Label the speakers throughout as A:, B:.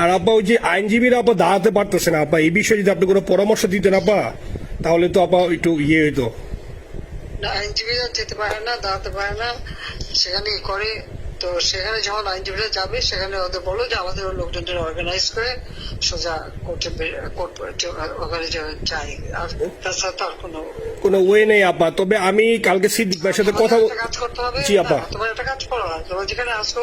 A: আর আপা ওই যে আইনজীবীরা আপা দাঁড়াতে পারতেছে না আপা এই বিষয়ে যদি আপনি কোনো পরামর্শ দিতেন আপা তাহলে তো আপা একটু ইয়ে হইতো।
B: আইনজীবীরা যেতে পারে না দাঁড়াতে পারে না। সেখানে করে। তো সেখানে যখন আইনজীবীরা যাবে সেখানে ওদের বলো যে আমাদের লোকজনদের অর্গানাইজ করে সোজা কোর্টে ওখানে যাই আর তাছাড়া কোনো
A: কোনো ওয়ে নেই আপা তবে আমি কালকে সিদ্দিক ভাইয়ের সাথে কথা
B: কাজ করতে হবে।
A: জি আপা
B: তোমার একটা কাজ করো তোমার যেখানে আসো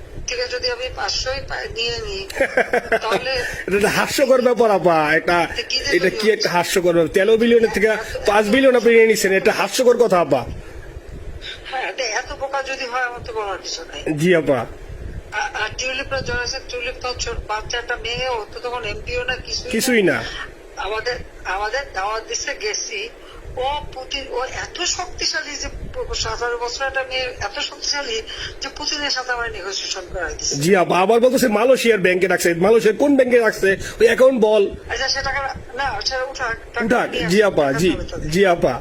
B: থেকে যদি আমি পাঁচশোই নিয়ে নিই তাহলে
A: এটা হাস্যকর ব্যাপার আপা। এটা এটা কি একটা হাস্যকর ব্যাপার? তেরো বিলিয়নের থেকে পাঁচ বিলিয়ন আপনি নিয়ে নিচ্ছেন এটা হাস্যকর কথা আপা।
B: হ্যাঁ এত বোকা যদি হয় আমার তো বলার কিছু নাই।
A: জি আপা।
B: আর টিউলিপরা জড়াইছে টিউলিপ তো ছোট বাচ্চাটা মেয়ে ও তো তখন এমপিও না কিছুই না।
A: কিছুই না।
B: আমাদের আমাদের দাওয়াত দিচ্ছে গেছি। ও পুতিন ও এত শক্তিশালী যে সতেরো বছর একটা মেয়ে এত শক্তিশালী যে পুতিনের সাথে আমার নেগোসিয়েশন করাই দিচ্ছে
A: জি আপা আবার বলতেছে মালয়েশিয়ার ব্যাংকে রাখছে। মালয়েশিয়ার কোন ব্যাংকে রাখছে? ওই অ্যাকাউন্ট বল।
B: আচ্ছা সে না সেটা উঠাক
A: উঠাক। জি আপা জি জি আপা।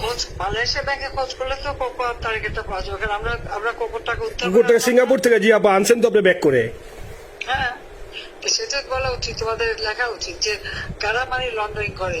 B: খোঁজ মালয়েশিয়া ব্যাংকে খোঁজ করলে তো কোকো টার্গেটটা পাওয়া যাবে? কারণ আমরা আমরা কোকোর টাকা উদ্ধার
A: কুকুর থেকে সিঙ্গাপুর থেকে জি আপা আনছেন তো আপনি ব্যাক করে।
B: হ্যাঁ। তো সেটা বলা উচিত তোমাদের লেখা উচিত যে কারা মানি লন্ডারিং করে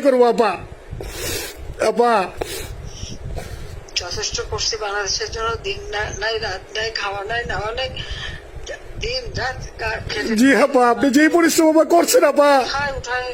A: করব আপা। আপা।
B: যথেষ্ট করছি বাংলাদেশের জন্য। দিন নাই রাত নাই খাওয়া নাই নাওয়া নাই। দিন রাত
A: জি আপা আপনি যেই পরিশ্রম করছেন আপা।
B: উঠায়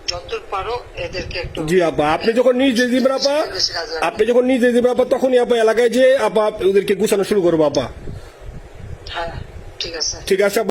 A: জি আপা আপনি যখন নিজে দিবেন আপা আপনি যখন নিজ দিবেন আপা তখনই আপা এলাকায় যে আপা ওদেরকে গুছানো শুরু করব আপা।
B: হ্যাঁ ঠিক আছে।
A: ঠিক আছে